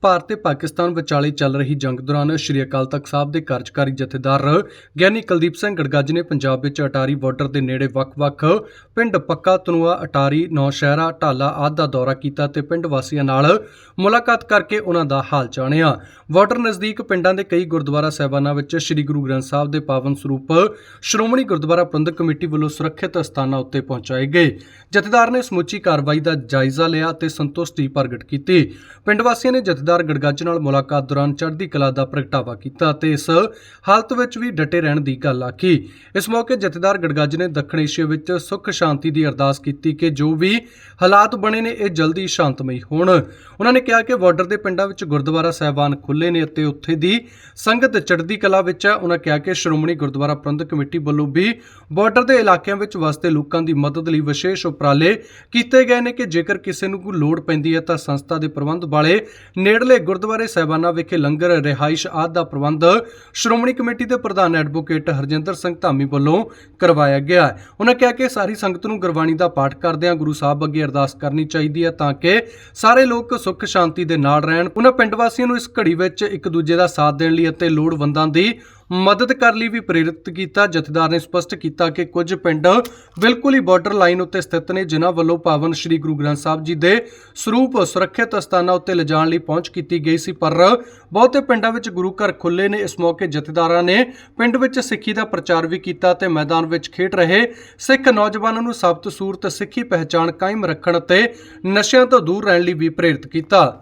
ਭਾਰਤ ਤੇ ਪਾਕਿਸਤਾਨ ਵਿਚਾਲੇ ਚੱਲ ਰਹੀ ਜੰਗ ਦੌਰਾਨ ਸ਼੍ਰੀ ਅਕਾਲ ਤਖਤ ਸਾਹਿਬ ਦੇ ਕਾਰਜਕਾਰੀ ਜਥੇਦਾਰ ਗਿਆਨੀ ਕੁਲਦੀਪ ਸਿੰਘ ਗੜਗੱਜ ਨੇ ਪੰਜਾਬ ਵਿੱਚ ਅਟਾਰੀ ਬਾਰਡਰ ਦੇ ਨੇੜੇ ਵੱਖ-ਵੱਖ ਪਿੰਡ ਪੱਕਾ, ਤਨੂਆ, ਅਟਾਰੀ, ਨੌਸ਼ਹਿਰਾ, ਢਾਲਾ ਆਦਿ ਦਾ ਦੌਰਾ ਕੀਤਾ ਤੇ ਪਿੰਡ ਵਾਸੀਆਂ ਨਾਲ ਮੁਲਾਕਾਤ ਕਰਕੇ ਉਹਨਾਂ ਦਾ ਹਾਲ ਜਾਣਿਆ। ਬਾਰਡਰ ਨਜ਼ਦੀਕ ਪਿੰਡਾਂ ਦੇ ਕਈ ਗੁਰਦੁਆਰਾ ਸਾਹਿਬਾਨਾਂ ਵਿੱਚ ਸ੍ਰੀ ਗੁਰੂ ਗ੍ਰੰਥ ਸਾਹਿਬ ਦੇ ਪਾਵਨ ਸਰੂਪ ਸ਼੍ਰੋਮਣੀ ਗੁਰਦੁਆਰਾ ਪ੍ਰਬੰਧਕ ਕਮੇਟੀ ਵੱਲੋਂ ਸੁਰੱਖਿਅਤ ਸਥਾਨਾਂ ਉੱਤੇ ਪਹੁੰਚਾਏ ਗਏ। ਜਥੇਦਾਰ ਨੇ ਸਮੁੱਚੀ ਕਾਰਵਾਈ ਦਾ ਜਾਇਜ਼ਾ ਲਿਆ ਤੇ ਸੰਤੁਸ਼ਟੀ ਪ੍ਰਗਟ ਕੀਤੀ। ਪਿੰਡ ਵਾਸੀਆਂ ਨੇ ਜਥੇਦਾਰ ਗੜਗੱਜ ਨਾਲ ਮੁਲਾਕਾਤ ਦੌਰਾਨ ਚੜ੍ਹਦੀ ਕਲਾ ਦਾ ਪ੍ਰਗਟਾਵਾ ਕੀਤਾ ਅਤੇ ਇਸ ਹਾਲਤ ਵਿੱਚ ਵੀ ਡਟੇ ਰਹਿਣ ਦੀ ਗੱਲ ਆਖੀ। ਇਸ ਮੌਕੇ ਜਥੇਦਾਰ ਗੜਗੱਜ ਨੇ ਦੱਖਣ ਏਸ਼ੀਆ ਵਿੱਚ ਸੁੱਖ ਸ਼ਾਂਤੀ ਦੀ ਅਰਦਾਸ ਕੀਤੀ ਕਿ ਜੋ ਵੀ ਹਾਲਾਤ ਬਣੇ ਨੇ, ਇਹ ਜਲਦੀ ਸ਼ਾਂਤਮਈ ਹੋਣ। ਉਹਨਾਂ ਨੇ ਕਿਹਾ ਕਿ ਬਾਰਡਰ ਦੇ ਪਿੰਡਾਂ ਵਿੱਚ ਗੁਰਦੁਆਰਾ ਸਾਹਿਬਾਨ ਖੁੱਲੇ ਨੇ ਅਤੇ ਉੱਥੇ ਦੀ ਸੰਗਤ ਚੜ੍ਹਦੀ ਕਲਾ ਵਿੱਚ ਹੈ। ਉਹਨਾਂ ਕਿਹਾ ਕਿ ਸ਼੍ਰੋਮਣੀ ਗੁਰਦੁਆਰਾ ਪ੍ਰਬੰਧਕ ਕਮੇਟੀ ਵੱਲੋਂ ਵੀ ਬਾਰਡਰ ਦੇ ਇਲਾਕਿਆਂ ਵਿੱਚ ਵਸਦੇ ਲੋਕਾਂ ਦੀ ਮਦਦ ਲਈ ਵਿਸ਼ੇਸ਼ ਉਪਰਾਲੇ ਕੀਤੇ ਗਏ ਨੇ ਕਿ ਜੇਕਰ ਕਿਸੇ ਨੂੰ ਕੋਈ ਲੋੜ ਪੈਂਦੀ ਹੈ ਤਾਂ ਸੰਸਥਾ ਦੇ ਪ੍ਰਬੰਧ ਵਾਲੇ ਨੇੜੇ ਨੇੜਲੇ ਗੁਰਦੁਆਰੇ ਸਾਹਿਬਾਨਾਂ ਵਿਖੇ ਲੰਗਰ, ਰਿਹਾਇਸ਼ ਆਦਿ ਦਾ ਪ੍ਰਬੰਧ ਸ਼੍ਰੋਮਣੀ ਕਮੇਟੀ ਦੇ ਪ੍ਰਧਾਨ ਐਡਵੋਕੇਟ ਹਰਜਿੰਦਰ ਸਿੰਘ ਧਾਮੀ ਵੱਲੋਂ ਕਰਵਾਇਆ ਗਿਆ ਹੈ। ਉਹਨਾਂ ਕਿਹਾ ਕਿ ਸਾਰੀ ਸੰਗਤ ਨੂੰ ਗੁਰਬਾਣੀ ਦਾ ਪਾਠ ਕਰਦਿਆਂ ਗੁਰੂ ਸਾਹਿਬ ਅੱਗੇ ਅਰਦਾਸ ਕਰਨੀ ਚਾਹੀਦੀ ਹੈ ਤਾਂ ਕਿ ਸਾਰੇ ਲੋਕ ਸੁੱਖ ਸ਼ਾਂਤੀ ਦੇ ਨਾਲ ਰਹਿਣ। ਉਹਨਾਂ ਪਿੰਡ ਵਾਸੀਆਂ ਨੂੰ ਇਸ ਘੜੀ ਵਿੱਚ ਇੱਕ ਦੂਜੇ ਦਾ ਸਾਥ ਦੇਣ ਲਈ ਅਤੇ ਲੋੜਵੰਦਾਂ ਦੀ ਮਦਦ ਕਰਨ ਲਈ ਵੀ ਪ੍ਰੇਰਿਤ ਕੀਤਾ। ਜਥੇਦਾਰ ਨੇ ਸਪਸ਼ਟ ਕੀਤਾ ਕਿ ਕੁਝ ਪਿੰਡ ਬਿਲਕੁਲ ਹੀ ਬਾਰਡਰ ਲਾਈਨ ਉੱਤੇ ਸਥਿਤ ਨੇ, ਜਿਨ੍ਹਾਂ ਵੱਲੋਂ ਪਾਵਨ ਸ੍ਰੀ ਗੁਰੂ ਗ੍ਰੰਥ ਸਾਹਿਬ ਜੀ ਦੇ ਸਰੂਪ ਸੁਰੱਖਿਅਤ ਸਥਾਨਾਂ ਉੱਤੇ ਲਿਜਾਣ ਲਈ ਪਹੁੰਚ ਕੀਤੀ ਗਈ ਸੀ। ਪਰ ਬਹੁਤੇ ਪਿੰਡਾਂ ਵਿੱਚ ਗੁਰੂ ਘਰ ਖੁੱਲੇ ਨੇ। ਇਸ ਮੌਕੇ ਜਥੇਦਾਰਾਂ ਨੇ ਪਿੰਡ ਵਿੱਚ ਸਿੱਖੀ ਦਾ ਪ੍ਰਚਾਰ ਵੀ ਕੀਤਾ ਤੇ ਮੈਦਾਨ ਵਿੱਚ ਖੇਡ ਰਹੇ ਸਿੱਖ ਨੌਜਵਾਨਾਂ ਨੂੰ ਸਬਤ ਸੂਰਤ ਸਿੱਖੀ ਪਹਿਚਾਣ ਕਾਇਮ ਰੱਖਣ ਅਤੇ ਨਸ਼ਿਆਂ ਤੋਂ ਦੂਰ ਰਹਿਣ ਲਈ ਵੀ ਪ੍ਰੇਰਿਤ ਕੀਤਾ।